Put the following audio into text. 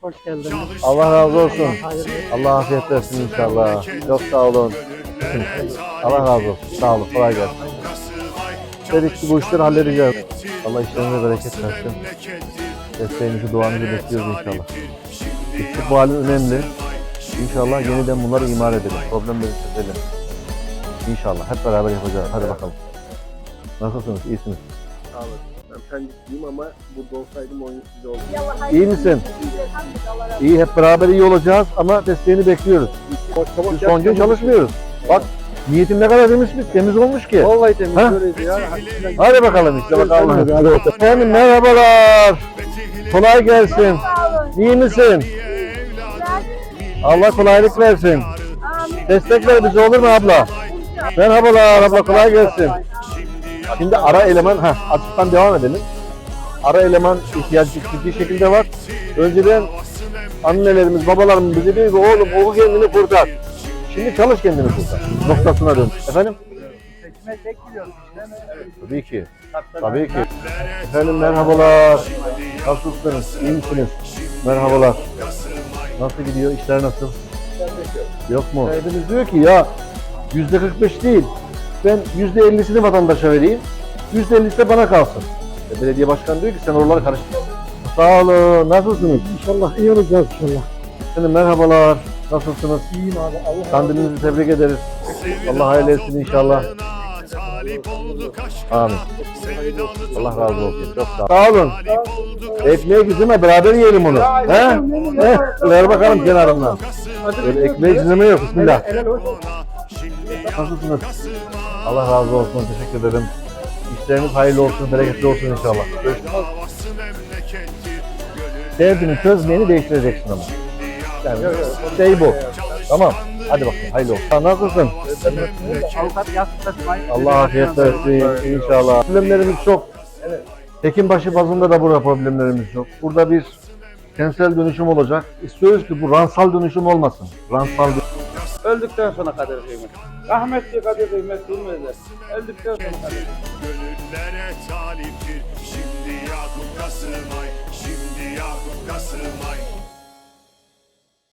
Hoş geldiniz. Allah razı olsun. Allah afiyet versin inşallah. Çok sağ olun. Allah razı olsun. Sağ olun. Kolay gelsin. Dedik ki bu işleri halledeceğiz. Allah işlerine bereket versin. Desteğinizi, duanızı bekliyoruz inşallah. İstikbalin önemli. İnşallah yeniden bunları imar edelim. Problemleri çözelim. İnşallah. Hep beraber yapacağız. Hadi bakalım. Nasılsınız? İyisiniz? Sağ olun. Ben Pendik'liyim ama burada olsaydım oyun size oldu. İyi misin? İyi. Hep beraber iyi olacağız ama desteğini bekliyoruz. Biz son gün çalışmıyoruz. Bak niyetim ne kadar temiz, temiz olmuş ki. Vallahi temiz Ha? böyleydi ya. Hadi bakalım işte bakalım. Efendim merhabalar. Kolay gelsin. İyi misin? Allah kolaylık versin. Destek ver bize olur mu abla? Merhabalar abla kolay gelsin. Şimdi ara eleman, ha açıktan devam edelim. Ara eleman ihtiyacı ciddi şekilde var. Önceden annelerimiz, babalarımız bize diyor ki oğlum oku kendini kurtar. Şimdi çalış kendini kurtar. Noktasına dön. Efendim? Tabii ki. Tabii ki. Efendim merhabalar. Nasılsınız? İyi misiniz? Merhabalar. Nasıl gidiyor? İşler nasıl? Yok mu? Sahibiniz diyor ki ya yüzde 45 değil. Ben yüzde 50'sini vatandaşa vereyim. Yüzde 50'si de bana kalsın. E, belediye başkanı diyor ki sen oraları karıştır. Sağ olun. Nasılsınız? İnşallah iyi olacağız inşallah. Efendim merhabalar. Nasılsınız? İyiyim abi. Allah Kandilinizi tebrik ederiz. Allah hayırlı etsin inşallah. Amin. Allah razı olsun. Çok sağ olun. Sağ olun. Ekmeği güzeme beraber yiyelim onu. He? He? Ver bakalım kenarından. Ekmeği güzeme yok. Bismillah. Nasılsınız? Allah razı olsun. Teşekkür ederim. İşleriniz hayırlı olsun, bereketli olsun inşallah. Görüşürüz. Derdini çözmeyeni değiştireceksin ama. Yani şey bu. Tamam. Hadi bakalım. Hayırlı olsun. Nasılsın? Allah afiyet versin inşallah. Problemlerimiz çok. Tekinbaşı bazında da burada problemlerimiz yok. Burada bir kentsel dönüşüm olacak. İstiyoruz ki bu ransal dönüşüm olmasın. Ransal dö- Öldükten sonra kader kıymet. Rahmetli kader kıymet bilmezler. Öldükten sonra kader Gönüllere taliptir Şimdi Yakup Kasımay Şimdi Yakup Kasımay